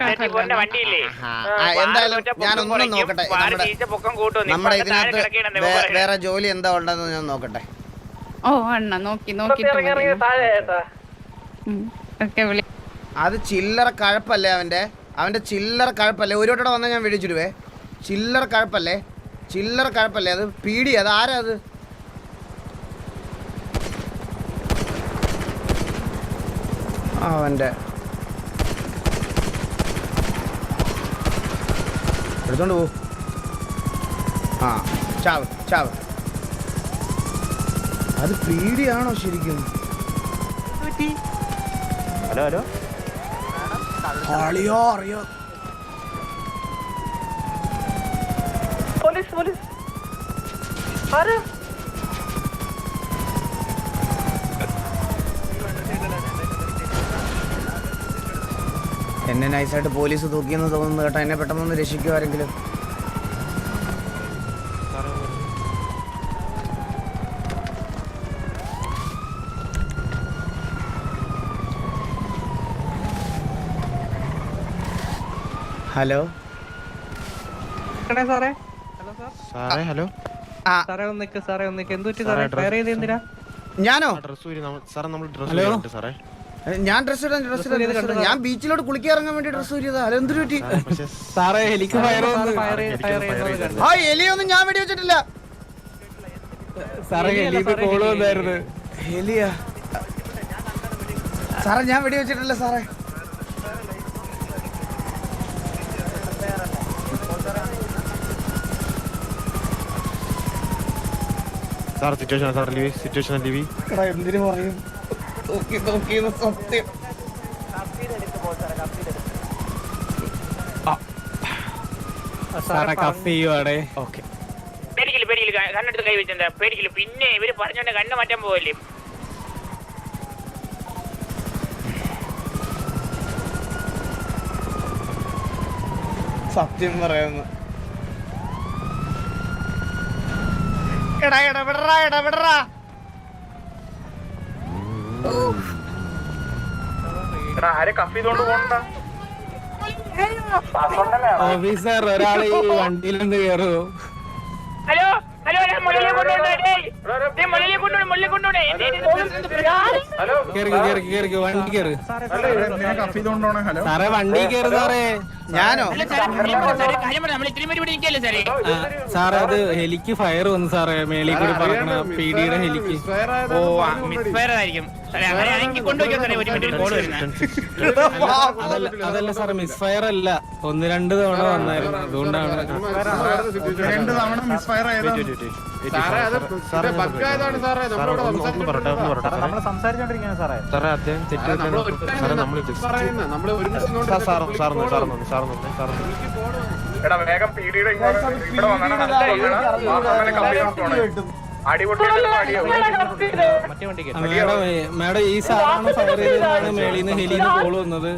തെറ്റിപ്പോന്റെ വണ്ടിയില്ലേ? ആഹാ. ആ, എന്തായാലും ഞാനൊന്നും നോക്കട്ടെ. നമ്മുടെ പൊക്കം കൂട്ടും. നമ്മുടെ ഇതിനകത്ത് വേ- വേറെ ജോലി എന്താ ഉണ്ടെന്ന് ഞാൻ നോക്കട്ടെ. ഓ അണ്ണ നോക്കി നോക്കിട്ട് വിളി അത് ചില്ലറ കഴപ്പല്ലേ അവന്റെ? അവന്റെ ചില്ലറ കഴപ്പല്ലേ? ഒരു വട്ടം വന്നാൽ ഞാൻ വിളിച്ചിടുവേ. ചില്ലറ കഴപ്പല്ലേ? ചില്ലറ കഴപ്പല്ലേ? അത് പീടി അത് ആരാ അത്? അവന്റെ എടുത്തോണ്ട് പോ. ആ. ചാവ് ചാവ്. അത് പീടിയാണോ ശരിക്കും? Hello hello. അറിയോ അറിയോ? Police police. ആര്? എന്നെ നൈസായിട്ട് പോലീസ് തൂക്കിയെന്ന് തോന്നുന്നു കേട്ടോ. എന്നെ പെട്ടെന്നൊന്ന് രക്ഷിക്കുമാരെങ്കിലും ഹലോ? സാറേ. സാറേ ഹലോ? സാറേ ഒന്ന് സാറേ ഒന്ന് എന്തു പറ്റി സാറേ, ഫയർ ചെയ്ത് എന്തിനാ ഞാനോ ഡ്രസ് സാറേ നമ്മൾ ഡ്രസ് ഹലോ? സാറേ. ഞാൻ ഡ്രസ് ഇടാൻ ഡ്രസ് ഇടാൻ. ഞാൻ ബീച്ചിലോട്ട് കുളിക്കാൻ ഇറങ്ങാൻ വേണ്ടി ഡ്രസ് ഊരിയതാ. അതെന്തൊരു പറ്റി? സാറേ, എനിക്ക് ആ എലിയൊന്നും ഞാൻ വെടി വെച്ചിട്ടില്ല. സാറേ എലിക്ക് കോൾ വന്നായിരുന്നു. എലിയ. സാറേ ഞാൻ വെടി വെച്ചിട്ടില്ല സാറേ. സാർ സിറ്റുവേഷൻ സാർ ലിവി സിറ്റുവേഷൻ ലിവി. എടാ എന്തിനു പറയും? നോക്കി നോക്കിയെന്ന് സത്യം സാറേ കഫ് ചെയ്യുവാടേ. ഓക്കെ. പേടിക്കില്ല പേടിക്കില്ല. കണ്ണെടുത്ത് കൈ വെച്ചെന്താ പേടിക്കില്ല. പിന്നെ ഇവർ പറഞ്ഞോണ്ട് കണ്ണ് മാറ്റാൻ പോവല്ലേ? സത്യം പറയുന്നു. എടാ എടാ വിടറാ എടാ വിടറാ. ഓഫീസർ ഒരാൾ ഈ വണ്ടിയിൽ നിന്ന് കയറുമോ ഹലോ ഹലോ? മുള്ളിലെ കേറി കേറി കേറി വണ്ടി കേറ്. സാറേ വണ്ടി കേറുന്നാറേ സാറേ. ഞാനോ? സാറേ അത് ഹെലിക്ക് ഫയർ വന്നു സാറേ മേളിൽ കൂടി പറക്കണ പീഡിയുടെ ഹെലിക്ക്. ഓ മിസ് ഫയർ അതല്ല സാറേ മിസ് ഫയർ അല്ല. ഒന്ന് രണ്ട് തവണ വന്നായിരുന്നു. അതുകൊണ്ടാണ് രണ്ട് തവണ മിസ് ഫയർ സംസാരിച്ചോണ്ടിരിക്കുകയാണ് സാറേ സാറേ അദ്ദേഹം തെറ്റ് സാറേ നമ്മൾ സാറേ സാറേ സാറേ എടാ വേഗം പീഡിയുടെ ഇവിടെ വന്നാണ് മാഡം ഈ സാധാരണ സൗകര്യത്തിലാണ് മേളിൽ നിന്ന് ഹെലിയിൽ നിന്ന് കോൾ വന്നത്.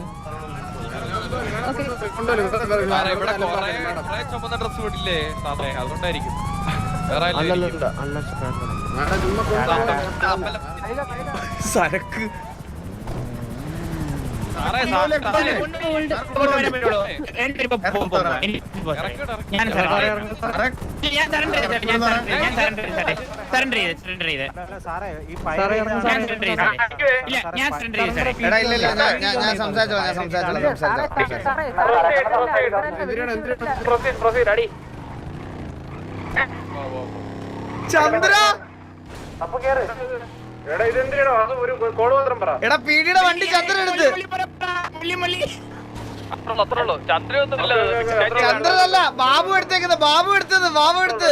ചുമന്ന ഡ്രസ് വിടില്ലേ സാറേ അതുകൊണ്ടായിരിക്കും സരക്ക് ഞാൻ ഞാൻ ചന്ദ്ര! അപ്പൊ കേറ്. എടാ പീഡിയുടെ വണ്ടി ചന്ദ്രൻ എടുത്ത് ചന്ദ്രനല്ല ബാബു എടുത്തേക്കുന്നത് ബാബു എടുത്തത് ബാബു എടുത്ത്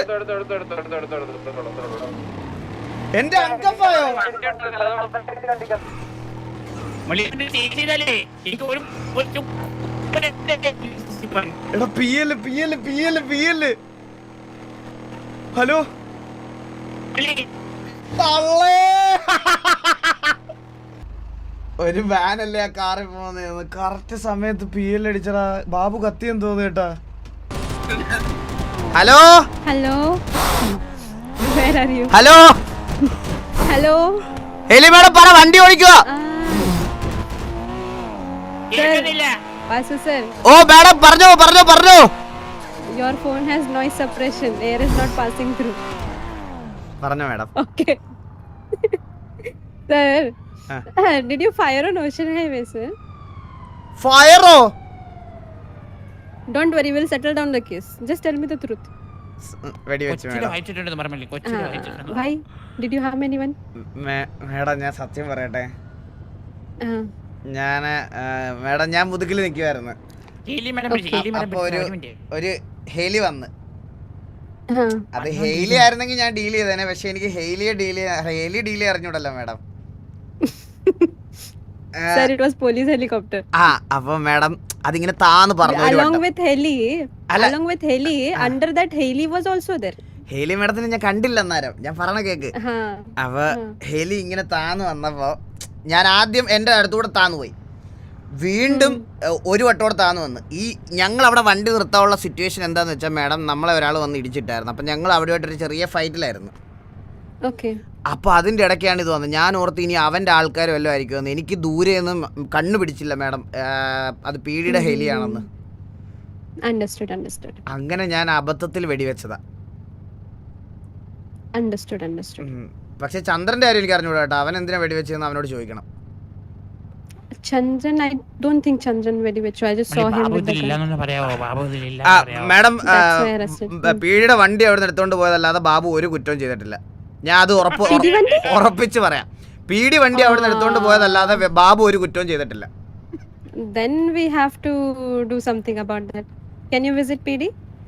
എന്റെ അങ്കപ്പായോ ഹലോ ഒരു വാനല്ലേ ആ കാറിൽ പോകുന്നത് കറക്റ്റ് സമയത്ത് പി എൽ അടിച്ചടാ. ബാബു കത്തിയം തോന്നു കേട്ടാ. Hello? Hello? Hello? Hello? Haley madam പറ വണ്ടി ഓടിക്കുക ഓ മാഡം പറഞ്ഞോ പറഞ്ഞോ പറഞ്ഞോ. Your phone has noise suppression air is not passing through പറഞ്ഞോ madam. Okay sir did you fire on ocean highway sir ഫയറോ don't worry will settle down the case just tell me the truth madam. Ah, വായിച്ചിട്ടുണ്ട് why? Did you harm anyone? Madam ഞാൻ സത്യം പറയട്ടെ. ഞാൻ madam ഞാൻ മുതുകിൽ നിൽക്കുമായിരുന്നു Healy madam Healy madam ഒരു ഒരു ഹെലി വന്ന്. അത് ഹെയിലി ആയിരുന്നെങ്കിൽ ഞാൻ ഡീൽ ചെയ്തേനെ. പക്ഷെ എനിക്ക് ഹെയിലിയെ deal ഹെയിലി deal അറിഞ്ഞൂടല്ലോ madam. sir, it was police helicopter. ആ അപ്പൊ മാഡം അതിങ്ങനെ താന്ന് പറഞ്ഞു ഒരു along വട്ടം. with heli, Ala- along with heli, under that heli was also there. ഹെയിലി മാഡത്തിന് ഞാൻ കണ്ടില്ല അന്നേരം. ഞാൻ പറഞ്ഞ കേക്ക്. അപ്പൊ ഹെലി ഇങ്ങനെ താന്ന് വന്നപ്പോ ഞാൻ ആദ്യം എന്റെ അടുത്തൂടെ താന്ന് പോയി. വീണ്ടും ഒരു വട്ടോടെ താന്നു വന്ന്. ഈ ഞങ്ങൾ അവിടെ വണ്ടി നിർത്താനുള്ള സിറ്റുവേഷൻ എന്താന്ന് വെച്ചാൽ മാഡം നമ്മളെ ഒരാൾ വന്ന് ഇടിച്ചിട്ടായിരുന്നു. അപ്പം ഞങ്ങൾ അവിടെയായിട്ടൊരു ചെറിയ ഫൈറ്റിലായിരുന്നു. അപ്പോൾ അതിന്റെ ഇടയ്ക്കാണ് ഇത് വന്നത്. ഞാൻ ഓർത്ത് ഇനി അവന്റെ ആൾക്കാർ വല്ലതും ആയിരിക്കുമെന്ന്. എനിക്ക് ദൂരെ ഒന്നും കണ്ണു പിടിച്ചില്ല മാഡം. അത് പീഡിയുടെ ഹെലിയാണെന്ന്. അണ്ടർസ്റ്റുഡ് അണ്ടർസ്റ്റുഡ് അങ്ങനെ ഞാൻ അബദ്ധത്തിൽ വെടിവെച്ചതാ. പക്ഷെ ചന്ദ്രന്റെ ഉം. പക്ഷേ ചന്ദ്രന്റെ കാര്യം എനിക്ക് അറിഞ്ഞൂടാ കേട്ടോ. അവൻ എന്തിനാ വെടിവെച്ചതെന്ന് അവനോട് ചോദിക്കണം Chandran, I don't think Chandran very much. I just saw I Babu think Chandran gun. ഇതിലില്ലാന്ന് പറയാവോ ബാബു ഇതിലില്ല ആ, പറയാവോ മാഡം പീഡിയുടെ വണ്ടി അവിടെ നിന്ന് എടുത്തോണ്ട് പോയതല്ലാതെ ബാബു ഒരു കുറ്റവും ചെയ്തിട്ടില്ല ഞാൻ അത് ഉറപ്പ് ഉറപ്പിച്ച് പറയാം പീഡി വണ്ടി അവിടെ നിന്ന് എടുത്തോണ്ട് പോയതല്ലാതെ ബാബു ഒരു കുറ്റവും ചെയ്തിട്ടില്ല Then we have to do something about that. Can you visit PD?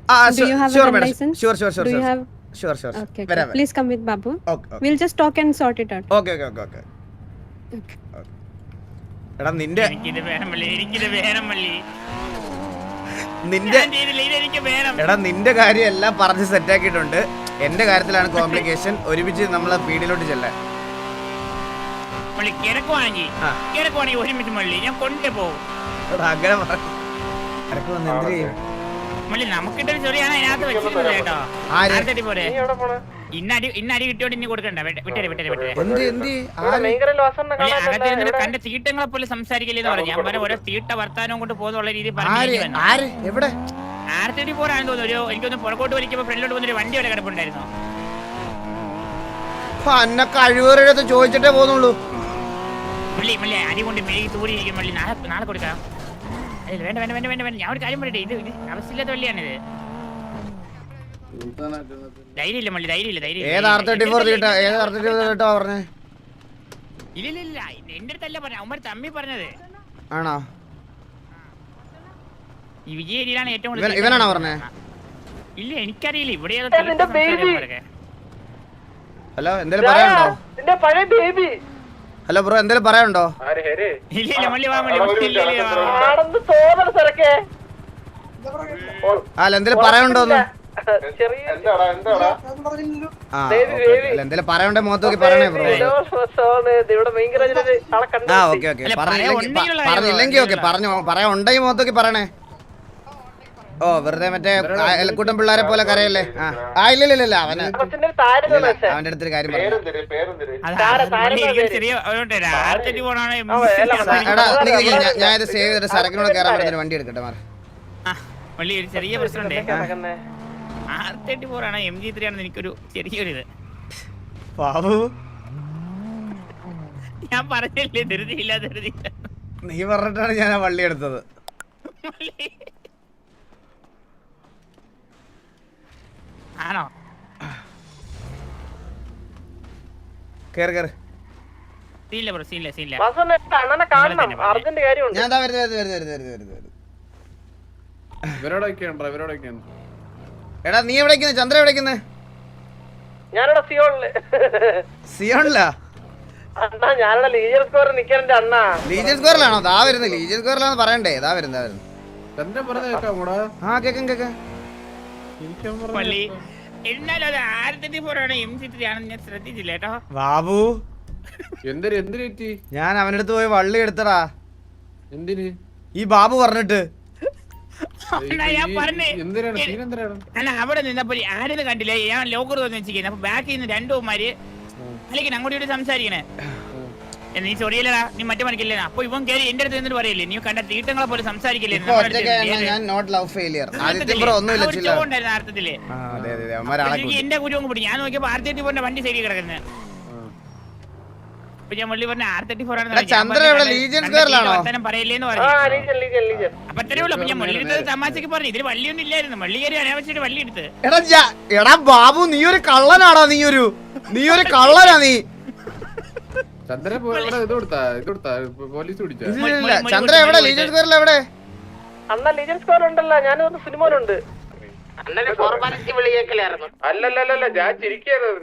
ആ Do you have a gun madam license? Sure sure sure Do you have? sure sure Okay, okay. വരാം Please come with Babu. Okay We'll just talk and sort it out. Okay okay okay okay എടാ നിന്റെ നിന്റെ എടാ നിന്റെ കാര്യം എല്ലാം പറഞ്ഞ് സെറ്റാക്കിയിട്ടുണ്ട്. എന്റെ കാര്യത്തിലാണ് കോംപ്ലിക്കേഷൻ ഒരുമിച്ച് നമ്മളെ പീഡിയിലോട്ട് ചെല്ലാൻ അങ്ങനെ അതിനകത്ത് വെച്ചിട്ടുണ്ട് കേട്ടോ. ആര്? പോരെ? ഇന്നടി ഇന്നടി കിട്ടിയോണ്ട് ഇനി കൊടുക്കണ്ട. വിട്ടേ വിട്ടേ വിട്ടേ? മള്ളി അകത്തിരുന്നിട്ട് കണ്ട തീട്ടങ്ങളെ പോലെ സംസാരിക്കില്ലെന്ന് പറഞ്ഞു. ഞാൻ പറഞ്ഞ ഓരോ തീട്ട വർത്താനവും കൊണ്ട് പോകുന്നുള്ള രീതി പറഞ്ഞു ആര്? എവിടെ? ആർത്തടി പോരാണെന്ന് തോന്നുന്നു. ഒരു എനിക്കൊന്ന് പുറകോട്ട് വലിക്കുമ്പോ ഫ്രണ്ടിലോട്ട് വന്നൊരു വണ്ടി അവിടെ കിടപ്പുണ്ടായിരുന്നു. അന്നെ കഴിവേറിയടുത്ത് ചോദിച്ചിട്ടേ പോന്നുള്ളൂ മള്ളി മള്ളി അരി കൊണ്ട് മെഴുകി തൂടിയിരിക്കും മള്ളി. നാളെ നാളെ കൊടുക്കാം. അല്ല വേണ്ട വേണ്ട വേണ്ട വേണ്ട വേണ്ട. ഞാൻ ഒരു കാര്യം പറയട്ടെ. ഇത് ഇത് അവസ്ഥയില്ലാത്ത വള്ളിയാണിത്. ധൈര്യമില്ല മള്ളി ധൈര്യമില്ല ധൈര്യം ഏത് ആർ തേർട്ടി ഫോർ തീട്ട ഏത് ആർ തേർട്ടി ഫോർ തീട്ടാ പറഞ്ഞേ? ഇല്ല ഇല്ല ഇല്ല എന്റെ അടുത്തല്ല പറഞ്ഞ അവന്മാർ തമ്മി പറഞ്ഞത്. ആണോ? ഈ വിജയരിയിലാണ് ഏറ്റവും ഇവനാണോ പറഞ്ഞേ? ഇല്ല എനിക്കറിയില്ല ഇവിടെ ഏതോ നിന്റെ ബേബി. ഹലോ എന്തേലും പറയാനുണ്ടോ? ഹലോ ബ്രോ എന്തേലും പറയാനുണ്ടോ? ഇല്ല ഇല്ല മള്ളി വാ മള്ളി ഇല്ല, ഇല്ല, ഇല്ല, വാ, വാ. അല്ല എന്തേലും പറയാനുണ്ടോ ഒന്ന്? എന്താടാ എന്താടാ ആ പറയണ്ടേ മുഖത്ത് നോക്കി പറയണേ ഓക്കെ ഓക്കെ. പറഞ്ഞില്ലെങ്കിൽ ഓക്കെ പറഞ്ഞു പറയാൻ ഉണ്ടെങ്കിൽ മുഖത്ത് നോക്കി പറയണേ. ഓ വെറുതെ മറ്റേ അയൽക്കൂട്ടം പിള്ളേരെ പോലെ കരയല്ലേ? ആ ആ ഇല്ല ഇല്ല ഇല്ല അവന് അവന്റെ അടുത്തൊരു കാര്യം ഇത് സേവ് ചെയ്തിട്ട് സരക്കിനോട് കയറാൻ പറ്റുന്ന വണ്ടി എടുക്കട്ടെ മാറി ചെറിയ പ്രശ്നമുണ്ട്. ആർ തേർട്ടി ഫോർ ആണ് എം ജി ത്രീ ആണെന്ന് എനിക്കൊരു ബാബു ഞാൻ പറഞ്ഞില്ലേ ധൃതിയില്ല ധൃതിയില്ല. നീ പറഞ്ഞിട്ടാണ് ഞാൻ ആ വള്ളി എടുത്തത്. ആണോ? കേറ് കേറ്. സീനില്ല ബ്രോ സീനില്ല സീനില്ല. അർജന്റ് കാര്യമുണ്ട്. ഞാൻ ദാ വരുന്നു വരുന്നു വരുന്നു വരുന്നു വരുന്നു വരുന്നു. ഇവരോടൊക്കെയാണ് ഇവരോടൊക്കെയാണ് എടാ നീ എവിടെ ചന്ദ്ര എവിടെ ഞാനിവിടെ സിയോണിൽ. സിയോണിലാ? അണ്ണാ ഞാനിവിടെ അണ്ണാ. ലീജിയൻ സ്ക്വയറിലാണോ ദാ വരുന്നത് ലീജിയൻ സ്ക്വയറിലാന്ന് പറയണ്ടേ? ദാ വരുന്നു ദാ വരുന്നു. തന്നെ പറഞ്ഞ കേക്കാം കൂടാ ആ കേക്കാം കേക്കാം. എന്നാലും അത് ആണ് എം ജി ത്രീ ആണെന്ന് ഞാൻ ശ്രദ്ധിച്ചില്ല കേട്ടോ. ബാബു എന്തിന് എന്തിന് പറ്റി? ഞാൻ അവനടുത്ത് അടുത്ത് പോയി വള്ളി എടുത്തടാ. എന്തിന്? ഈ ബാബു പറഞ്ഞിട്ട്. അല്ല അവിടെ നിന്നപ്പോ ആരെന്ന് കണ്ടില്ല? ഞാൻ ലോക്കർ വന്ന് വെച്ചിരിക്കുന്നത് അപ്പൊ ബാക്കിൽ നിന്ന് രണ്ടുമാര് അല്ലെങ്കിൽ അങ്ങോട്ട് സംസാരിക്കണേ. നീ ചൊറിയല്ലടാ നീ മറ്റേ മണിക്കില്ലേ അപ്പൊ ഇവൻ കയറി എന്റെ അടുത്ത് നിന്നിട്ട് പറയില്ലേ നീ കണ്ട തീട്ടങ്ങളെ പോലെ സംസാരിക്കില്ലേ ഇപ്പൊ ഞാൻ നോട്ട് ലവ് ഫെയിലിയർ ആദ്യത്തെ ബ്രോ ഒന്നുമില്ല ചില്ല. അർത്ഥത്തിൽ. അതെ അതെ അതെ. അവന്മാരാളെ എനിക്ക് എന്റെ കുരു അങ്ങ് പിടി ഞാൻ നോക്കിയപ്പോ ആർ പോന്റെ വണ്ടി സൈഡിൽ കിടക്കുന്നത് അപ്പൊ ഞാൻ മുള്ളി പറഞ്ഞ ആർ തേർട്ടി ഫോർ ആണ് ചന്ദ്രൻ എവിടെ? Legion Square-ലാണോ? പറയില്ലേന്ന് പറഞ്ഞു. അപ്പൊ അത്രേ ഉള്ളൂ. അപ്പൊ ഞാൻ മുള്ളി തമാശക്ക് പറഞ്ഞു. ഇതിൽ വള്ളിയൊന്നും ഇല്ലായിരുന്നു. വള്ളി കയറി അനാവശ്യമായിട്ട് വള്ളി എടുത്ത്. എടാ എടാ ബാബു നീ ഒരു കള്ളനാടാ നീ ഒരു നീ ഒരു കള്ളനാ നീ. ചന്ദ്രൻ ഇത് കൊടുത്താ ഇത് കൊടുത്താ പോലീസ് പിടിച്ചാ? ഇല്ല, ഇല്ല. ചന്ദ്ര എവിടെ? ലീജൻസ് സ്ക്വയറിൽ എവിടെ? ലീജൻസ് ലീജൻ സ്കോർ ഉണ്ടല്ലോ. ഞാനൊന്ന് സിനിമയിലുണ്ട് അല്ലല്ലല്ല ഞാൻ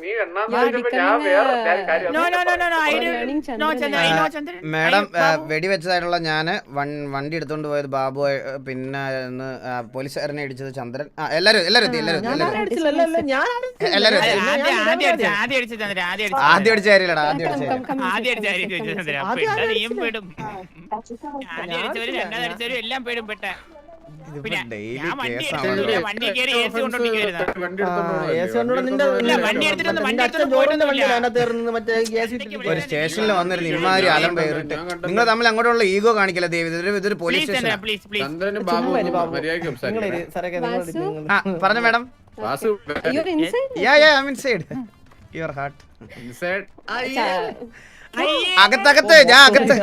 നീ എണ്ണാൻ You're നോക്കിയപ്പോ ഞാൻ becoming വേറെ കാര്യം no no no no I know Chandran no Chandran. Madam. വെടിവെച്ചതായിട്ടുള്ള ഞാൻ വണ്ടി എടുത്തോണ്ട് പോയത് ബാബു പിന്നെ പോലീസുകാരനെ ഇടിച്ചത് ചന്ദ്രൻ. എല്ലാരും എല്ലാരും എത്തി എല്ലാരും. ആദ്യം അടിച്ച കാര്യം. കാര്യമില്ലടാ ആദ്യം അടിച്ച രണ്ടാമത് എല്ലാം പേടും പെട്ട. പിന്നെ ഡെയിലി ഞാൻ വണ്ടി കയറി എ സി കൊണ്ടോണ്ടിരിക്കുന്നു എടുത്തിട്ട്. ഒരു സ്റ്റേഷനിൽ വന്നിരുന്നു. ഇമ്മാതിരി അലം പേരിട്ട്. നിങ്ങൾ തമ്മിൽ അങ്ങോട്ടുള്ള ഈഗോ കാണിക്കില്ല ദേവി. ഇതൊരു ഇതൊരു പോലീസ് പ്ലീസ് സ്റ്റേഷൻ പ്ലീസ് ആ പറഞ്ഞു madam? Yeah yeah I mean side your heart inside. അകത്തകത്ത് ഞാൻ അകത്ത്.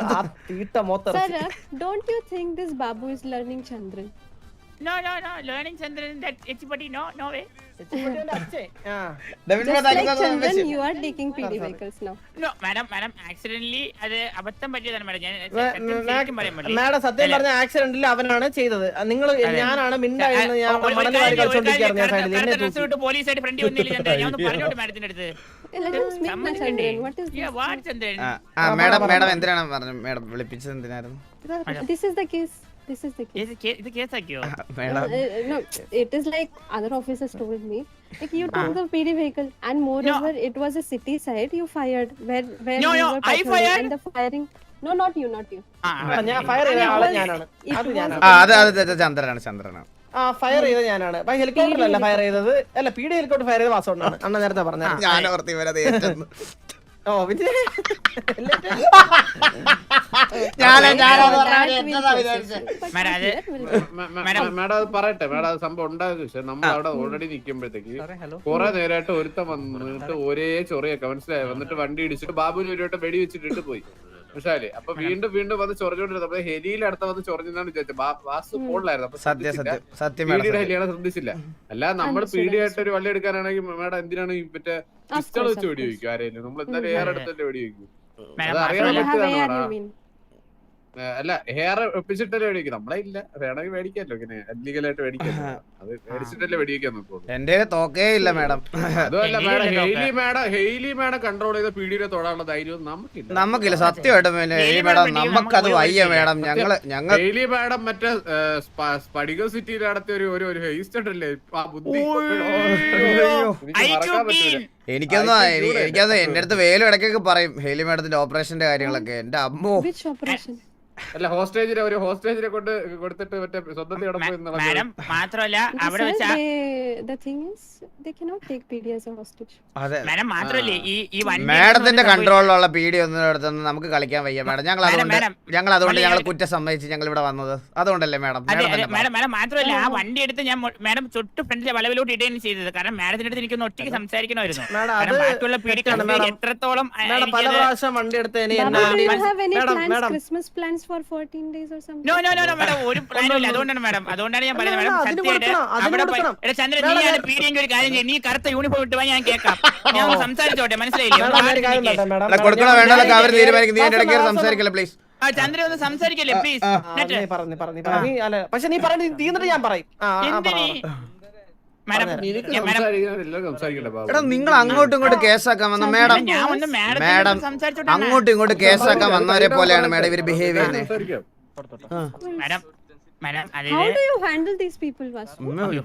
തീട്ട മൊത്തം. Don't you think this Babu is learning Chandran? Just like Chandran, you are taking PD vehicles now. അത് അബദ്ധം പറ്റിയതാണ് മാഡം ഞാൻ മാഡം സത്യം പറഞ്ഞ ആക്സിഡന്റിൽ അവനാണ് ചെയ്തത്. നിങ്ങൾ ഞാനാണ് മിണ്ടായിരുന്നു ഞാൻ മണൽ വാരി കളിച്ചോണ്ടിരിക്കുകയായിരുന്നു ഞാൻ സൈഡിൽ എന്നെ തൂക്കി. പോലീസായിട്ട് ഫ്രണ്ടി വന്നില്ല ഞാൻ ഒന്ന് പറഞ്ഞോട്ട് മാഡത്തിന്റെ അടുത്ത്? മാഡം മാഡം എന്തിനാണ് പറഞ്ഞു? മാഡം വിളിപ്പിച്ചത് എന്തിനായിരുന്നു? This the case. This is the case. ഇത് കേ- ഇത് കേസാക്കിയോ madam Uh, no, it is like other officers told me. Like you took the PD vehicle, and moreover, it was a city side. You fired where where No, you no, were I fired? and the firing. No, not you, not you. ഞാൻ fire ചെയ്ത ആളെ ഞാനാണ് It അത് ഞാനാണ് ആ അത് അത് ചന്ദ്രനാണ് ചന്ദ്രനാണ് ആ ഫയർ ചെയ്തത് ഞാനാണ് ഹെലികോപ്റ്ററിലല്ല ഫയർ ചെയ്തത് അല്ല പി ഡി ഹെലികോപ്റ്റർ ഫയർ ചെയ്ത വാസോണ്ടാണ് അണ്ണ നേരത്തെ പറഞ്ഞത് ഞാൻ ഓർത്തി ഓ പിന്നെ? ഞാനാ ഞാനാ So പറഞ്ഞത് that we ഏറ്റെന്നാ process വിചാരിച്ചത്. it. But Madam, here അത് മാഡം അത് പറയട്ടെ. മാഡം അത് സംഭവം ഉണ്ടായത് പക്ഷെ നമ്മൾ അവിടെ ഓൾറെഡി നിൽക്കുമ്പോഴത്തേക്ക് കുറെ നേരമായിട്ട് ഒരുത്തൻ വന്നിട്ട് ഒരേ ചൊറിയൊക്കെ മനസ്സിലായി? വന്നിട്ട് വണ്ടി ഇടിച്ചിട്ട് ബാബുവിന് ചൊരിയോട്ട് വെടി വെച്ചിട്ടിട്ട് പോയി. പക്ഷേ അപ്പൊ വീണ്ടും വീണ്ടും വന്ന് ചൊറിഞ്ഞോണ്ടിരുന്നപ്പോ ഹെലിയിൽ അടുത്ത വന്ന് ചൊറിഞ്ഞാണ് വിചാരിച്ചത്. ബാ- വാസു ഫോണിലായിരുന്നു. അപ്പൊ സത്യം. സത്യം സത്യം പീഡിയുടെ ഹെലിയാണ് ശ്രദ്ധിച്ചില്ല. അല്ല നമ്മൾ പീഡിയായിട്ട് ഒരു വള്ളി എടുക്കാനാണെങ്കിൽ മേഡം എന്തിനാണ് ഈ മറ്റേ പിസ്റ്റൾ വെച്ച് വെടിവെക്കും വെടി course. വെക്കും ആരെയും നമ്മൾ എന്തായാലും ഏറെ അടുത്തല്ലേ വെടി വെക്കും മാഡം അത് അറിയാൻ അല്ല ഹെയർ ഒപ്പിച്ചിട്ടല്ലേ മേടിക്കും. നമ്മളെ ഇല്ല. വേണമെങ്കിൽ മേടിക്കാമല്ലോ. ഇങ്ങനെ അല്ലീഗലായിട്ട് മേടിക്കാം അത് മേടിച്ചിട്ടല്ലേ മേടിക്കാൻ നോക്കുള്ളൂ. എന്റെ തോക്കേ ഇല്ല മാഡം. അതുമല്ല Haley madam Haley madam Haley madam control ചെയ്ത പീഡിയെ തൊടാനുള്ള ധൈര്യം നമുക്കില്ല. നമുക്കില്ല സത്യമായിട്ടും ഹെയ്ലി മാഡം നമുക്കത് വയ്യ മാഡം. ഞങ്ങൾ ഞങ്ങൾ ഹെയ്ലി മാഡം മറ്റേ സ്പടിക സിറ്റിയിൽ നടത്തിയ ഒരു ഒരു ഒരു അല്ലേ ആ ബുദ്ധി. മറക്കാൻ പറ്റൂല. എനിക്കൊന്നും എനിക്കത് എന്റെ അടുത്ത് വേലും ഇടയ്ക്കൊക്കെ പറയും ഹെലി മാഡത്തിന്റെ ഓപ്പറേഷന്റെ കാര്യങ്ങളൊക്കെ. എന്റെ അമ്മോ? അല്ല ഹോസ്റ്റേജിനെ ഒരു ഹോസ്റ്റേജിനെ കൊണ്ട് കൊടുത്തിട്ട് മറ്റേ സ്വന്തം കിടപ്പ് മാഡം മാത്രമല്ല അവിടെ വെച്ച മാഡം മാത്രല്ലേ ഈ ഈ വണ്ടി മാഡത്തിന്റെ കൺട്രോളിലുള്ള പീഡി ഒന്നും എടുത്തൊന്നും നമുക്ക് കളിക്കാൻ വയ്യ. മാഡം ഞങ്ങൾ അതുകൊണ്ട് ഞങ്ങൾ അതുകൊണ്ട് ഞങ്ങൾ കുറ്റം സമ്മതിച്ച് ഞങ്ങൾ ഇവിടെ വന്നത്. അതുകൊണ്ടല്ലേ മാഡം? മാഡം മാഡം മാത്രമല്ല ആ വണ്ടി എടുത്ത് ഞാൻ മാഡം തൊട്ട് ഫ്രണ്ടിലെ വളവിലോട്ട് ഇടുകയാണ് ചെയ്തത്. കാരണം മാഡത്തിന്റെ അടുത്ത് എനിക്കൊന്ന് ഒറ്റയ്ക്ക് സംസാരിക്കണമായിരുന്നു. മാഡം കാരണം അത് ബാക്കിയുള്ള പീഡി. എത്രത്തോളം പല പ്രാവശ്യം വണ്ടി എടുത്ത് ക്രിസ്മസ് എന്നെ madam, madam, madam. For 14 days or something? No, no, no, no madam ഒരു പ്ലാനും ഇല്ല അതുകൊണ്ടാണ് madam. അതുകൊണ്ടാണ് ഞാൻ പറയുന്നത് അതിന് സത്യമായിട്ട് അവിടെ. എടാ ചന്ദ്രൻ മാഡം, നീയാണ് ഞാൻ- പീഡിയെങ്കിൽ ഒരു കാര്യം ചെയ്യും. നീ കറുത്ത യൂണിഫോം ഇട്ട് വാ ഞാൻ കേൾക്കാം. ഞാൻ ഒന്ന് സംസാരിച്ചോട്ടെ മനസ്സിലായില്ലേ? കൊടുക്കണോ വേണ്ടതൊക്കെ അവർ തീരുമാനിക്കും. നീ എന്റെ ഇടയ്ക്ക് സംസാരിക്കല്ലേ പ്ലീസ് ആ ചന്ദ്രൻ ഒന്ന് സംസാരിക്കല്ലേ പ്ലീസ് പറഞ്ഞു പറഞ്ഞു പറഞ്ഞു. അല്ല പക്ഷെ നീ പറഞ്ഞു തീർന്നിട്ട് ഞാൻ പറയും. എന്തിനീ? എടാ നിങ്ങൾ അങ്ങോട്ടും ഇങ്ങോട്ടും കേസാക്കാൻ വന്ന മേഡം മാഡം. അങ്ങോട്ടും ഇങ്ങോട്ടും കേസാക്കാൻ വന്നവരെ പോലെയാണ് മേഡം ഇവർ ബിഹേവ് ചെയ്യുന്നത്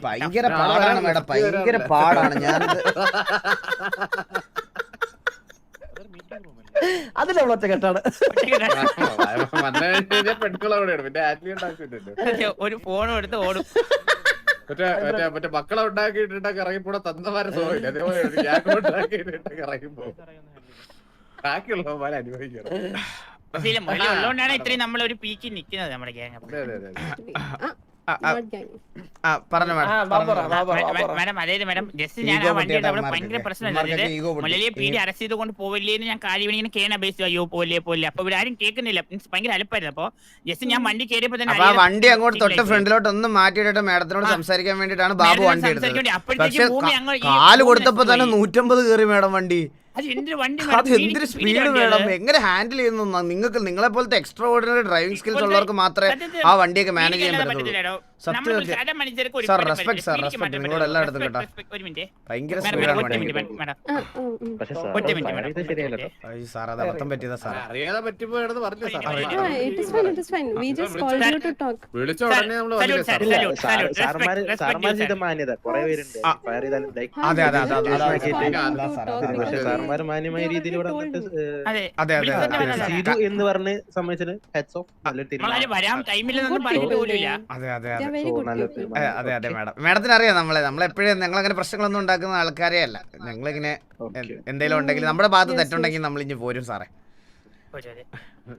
ഭയങ്കര പാടാണ് മേഡം ഭയങ്കര പാടാണ്. ഞാൻ അതിലെ ഒറ്റ കെട്ടാണ്. ഒരു ഫോൺ എടുത്ത് ഓടും. മറ്റേ മറ്റേ മറ്റേ മക്കളെ ഉണ്ടാക്കിയിട്ടൊക്കെ ഇറങ്ങിപ്പോടെ തന്നമാരെ സ്വഭാവമില്ല അതേപോലെ ബാക്കിയുള്ളവന്മാരെ അനുഭവിക്കണം. പക്ഷേ ഉള്ളതുകൊണ്ടാണ് ഇത്രയും നമ്മളൊരു ഒരു പീക്കി നിൽക്കുന്നത് നമ്മുടെ ഗ്യാങ് അതെ അതെ അതെ പറഞ്ഞു മാഡം അതായത് മാഡം. ജസ്റ്റ് ഞാൻ ആ വണ്ടി അവിടെ ഭയങ്കര പ്രശ്നമല്ല അറസ്റ്റ് ചെയ്ത് കൊണ്ട് പോവില്ലേന്ന് ഞാൻ കേണ അപേക്ഷിച്ചു അയ്യോ പോലെ പോലെ അപ്പൊ ഇവിടെ ആരും കേൾക്കുന്നില്ല. മീൻസ് ഭയങ്കര അലപ്പായിരുന്നു. അപ്പൊ ജസ്റ്റ് ഞാൻ വണ്ടി കയറിയപ്പോ തന്നെ ആ വണ്ടി അങ്ങോട്ട് തൊട്ട് ഫ്രണ്ടിലോട്ട് ഒന്ന് മാറ്റിയിട്ട് മാഡത്തിനോട്. സംസാരിക്കാൻ വേണ്ടിട്ടാണ് ബാബു വണ്ടി എടുത്തത്. കാൽ കൊടുത്തപ്പോ തന്നെ. നൂറ്റമ്പത് കയറി മാഡം വണ്ടി. അത് എന്തൊരു സ്പീഡ് വേണം? എങ്ങനെ ഹാൻഡിൽ ചെയ്യുന്നു നിങ്ങൾക്ക് നിങ്ങളെ പോലത്തെ എക്സ്ട്രാ ഓർഡിനറി ഡ്രൈവിംഗ് സ്കിൽസ് ഉള്ളവർക്ക് മാത്രമേ ആ വണ്ടിയൊക്കെ മാനേജ് ചെയ്യാൻ എനിക്കല്ലാതെ പറ്റില്ല. sir, എനിക്ക് respect. നിങ്ങളോട് പറ്റില്ല. എല്ലായിടത്തും കേട്ടോ. ഒരു മിനിറ്റ്. ഭയങ്കര മാഡം, സ്പീഡാണ്. സാർ അത് അബദ്ധം പറ്റിയതാ സാർ. സാർ? സാർ. സാർമാര് അതെ, അതെ. സാർമാർ മാന്യമായ ഏഹ്, അതെ അതെ എന്ന് പറഞ്ഞ് there. അതെ അതെ അതെ അതെ അതെ മാഡം. മാഡത്തിന് അറിയാം നമ്മളെ. നമ്മളെപ്പോഴും ഞങ്ങൾ അങ്ങനെ പ്രശ്നങ്ങളൊന്നും ഉണ്ടാക്കുന്ന ആൾക്കാരെ അല്ല. ഞങ്ങളിങ്ങനെ. എന്തെങ്കിലും ഉണ്ടെങ്കിൽ നമ്മുടെ ഭാഗത്ത് തെറ്റുണ്ടെങ്കിൽ നമ്മൾ ഇനി പോരും സാറേ.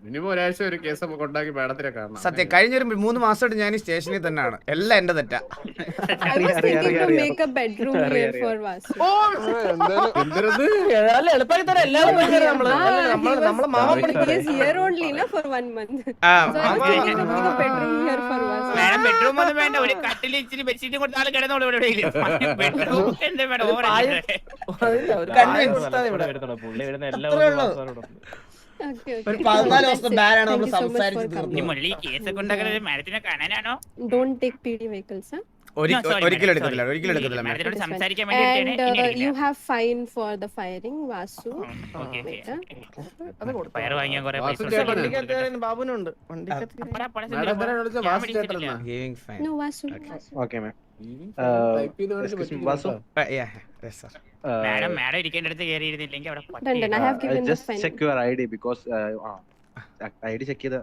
മിനിമം ഒരാഴ്ച ഒരു കേസ് നമുക്ക് ഉണ്ടാക്കി മാഡത്തിനെ കാണണം സത്യം കഴിഞ്ഞൊരു മൂന്ന് മാസമായിട്ട് ഞാൻ ഈ സ്റ്റേഷനിൽ തന്നെയാണ് എല്ലാം എന്റെ തെറ്റാ വേണ്ട ഒരു. പതിനാല് ദിവസത്തെ. ആണ് നമ്മൾ സംസാരിച്ച്. ഇനി മുരളി കേസൊക്കെ ഉണ്ടാക്കുന്നത് മാഡത്തിനെ കാണാനാണോ? ഡോണ്ട് ടേക്ക് No, sorry, ഒരിക്കലും എടുക്കത്തില്ല ഒരിക്കലും എടുക്കത്തില്ല fine. സംസാരിക്കാൻ have fine for the okay, okay, Later. Okay. പയറ് വാങ്ങിയാൻ കുറെ വാസു പൈസ ബാബുനുണ്ട് എന്തിനാ വാസു ഫൈൻ. ഓക്കെ മാം കേട്ടോ. സാർ മാഡം മാഡം ഇരിക്കേണ്ട അടുത്ത് കയറി ഇരുന്നില്ലെങ്കിൽ അവിടെ ബിക്കോസ് ഐ ഡി ചെക്ക് ചെയ്ത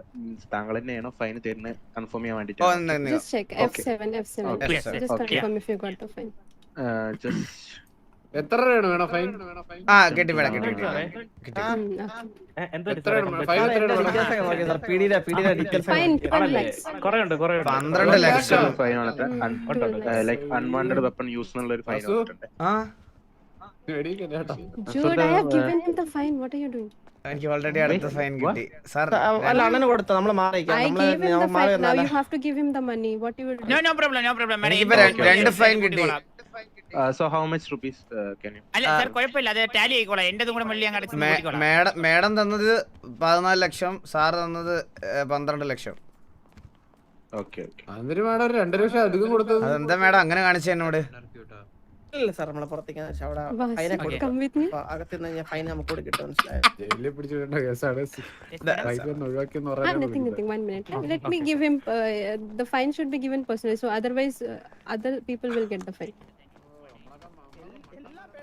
താങ്കൾ തന്നെയാണോ ഫൈൻ തരുന്നത് കൺഫേം ചെയ്യാൻ വേണ്ടിട്ട് എത്ര വേണോ ഫൈൻ? ആ കെട്ടി വേണം കെട്ടി പന്ത്രണ്ട് ലക്ഷം. Fine like unwanted weapon use എന്നുള്ള ഒരു ഫൈൻ ആ. Jude I have given him the fine what are you doing എനിക്ക് ഓൾറെഡി അടുത്ത ഫൈൻ കിട്ടി. സാർ അല്ല അണ്ണന് കൊടുത്ത നമ്മൾ രണ്ട് സൈൻ ഫൈൻ കിട്ടി. So how much rupees madam തന്നത് പതിനാല് ലക്ഷം സാർ തന്നത് പന്ത്രണ്ട് ലക്ഷം. അതെന്താ മേഡം? അങ്ങനെ കാണിച്ചു എന്നോട്. ഇല്ല സാർ നമ്മളെ പുറത്തേക്ക് അവിടെ ഫൈനെ കൊടുക്കാം കഴിഞ്ഞാൽ ഫൈൻ നമുക്ക് കൂടി കിട്ടും മനസ്സിലായോ ജയിലിൽ കേസാണ് ഒഴിവാക്കിയെന്ന് Ah, പറയാൻ nothing, nothing. One minute. Let me give him. Uh, the fine should be given personally. So otherwise, uh, other people will get the fine.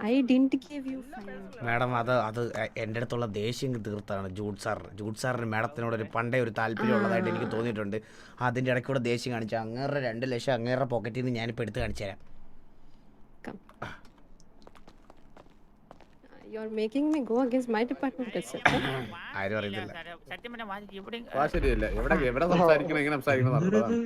I didn't give you fine. Madam അത് അത് A- എന്റെ അടുത്തുള്ള ദേഷ്യം തീർത്താണ് Jude sir Jude സാറിന് മാഡത്തിനോട് ഒരു പണ്ടേ ഒരു താല്പര്യം ഉള്ളതായിട്ട് എനിക്ക് തോന്നിയിട്ടുണ്ട് അതിന്റെ ഇടയ്ക്കൂടെ ദേഷ്യം കാണിച്ചു അങ്ങേറെ രണ്ട് ലക്ഷം അങ്ങേറെ പോക്കറ്റിൽ നിന്ന് ഞാനിപ്പോൾ എടുത്ത് കാണിച്ചു തരാം You're making me go against my department itself. huh? ആരും അറിയത്തില്ല സാറേ, സത്യം പറഞ്ഞാൽ വാ- ഇവിടെ ആ ശരിയല്ല എവിടെ എവിടെ സംസാരിക്കണം എങ്ങനെ സംസാരിക്കണം എന്നുള്ളതാണ്.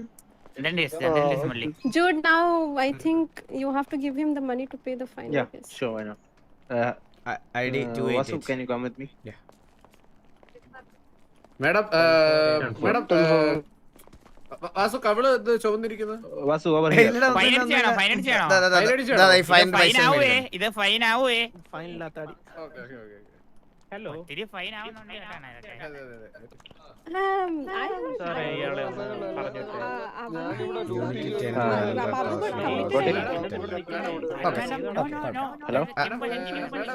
രണ്ട് ദിവസം, രണ്ട് ദിവസം മള്ളി. Jude, now I think you have to give him the money to pay the fine. I Yeah, guess. sure, why not? Uh, I D two uh, Vasu, can you come with me? Madam uh, madam uh, വ- Vasu കവിൾ ചുവന്നിരിക്കുന്നത്. Fine? Fine അടിച്ചാണോ? Fine ഇത് fine ആവുവേ ഇത് ആവുവേ ഇല്ലാത്ത അടി. ഒത്തിരി ഇപ്പൊ ഞാൻ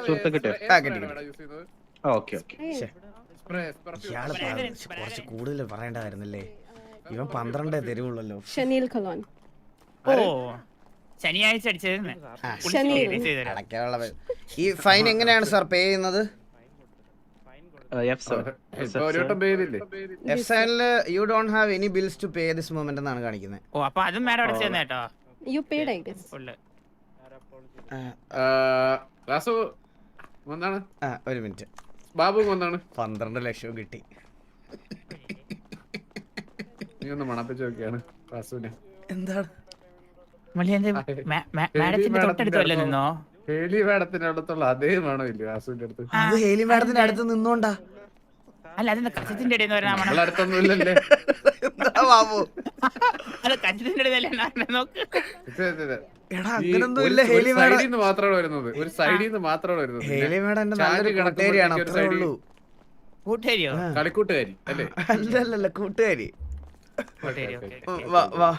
സുഹൃത്ത് കിട്ടിയോ? Okay okay. കുറച്ച് കൂടുതൽ പറയേണ്ടതായിരുന്നല്ലേ? ഇവൻ പന്ത്രണ്ടേ തരുവുള്ളല്ലോ. ഷനീൽ ഖലോൻ ഓ ശനിയാഴ്ച അടിച്ചത് ആ, Chanel. ഈ ഫൈൻ എങ്ങനെയാണ് സാർ പേ ചെയ്യുന്നത്? If you don't have any bills to pay this moment എന്നാണ് കാണിക്കുന്നത് ഓ അപ്പൊ അതും മാഡം കേട്ടോ. യു പേഡ് ഐ വാസു എന്താണ് ഒരു മിനിറ്റ്. ബാബു പന്ത്രണ്ട് ലക്ഷം കിട്ടി. നീ ഒന്ന് മണപ്പിച്ച് നോക്കിയാണ് വാസുവിനെ എന്താണ് മാഡത്തിന്റെ നിന്നോ? ഹേലി മേഡത്തിന്റെ അടുത്തുള്ള അതേ മണം ഇല്ലേ വാസുവിന്റെ അടുത്ത്? അത് ഹേലി മാഡത്തിന്റെ അടുത്ത് നിന്നോണ്ടാ. അല്ല കച്ചത്തിന്റെ ഇടയിൽ നിന്ന് വരണ മണം അടുത്തൊന്നും ഇല്ലല്ലേ എന്താ ബാബു? അത് കച്ചത്തിന്റെ നോക്ക്. എടാ ഈ അങ്ങനൊന്നും ഒരു- ഇല്ല ഹേലി മാഡം. മാത്രമാണ് വരുന്നത്. ഒരു സൈഡിൽ നിന്ന് മാത്രമാണ് വരുന്നത്. ഹേലി പിന്നെ മാഡം എന്റെ നല്ലൊരു കിടക്കുമ്പോഴത്തേക്ക് ഒരു അത്രേ സൈഡിൽ- ഉള്ളൂ. കൂട്ടുകാരിയോ? കളിക്കൂട്ടുകാരി അല്ലേ? അല്ലല്ലല്ല കൂട്ടുകാരി. കൂട്ടുകാരി ഓക്കെ വാ വാ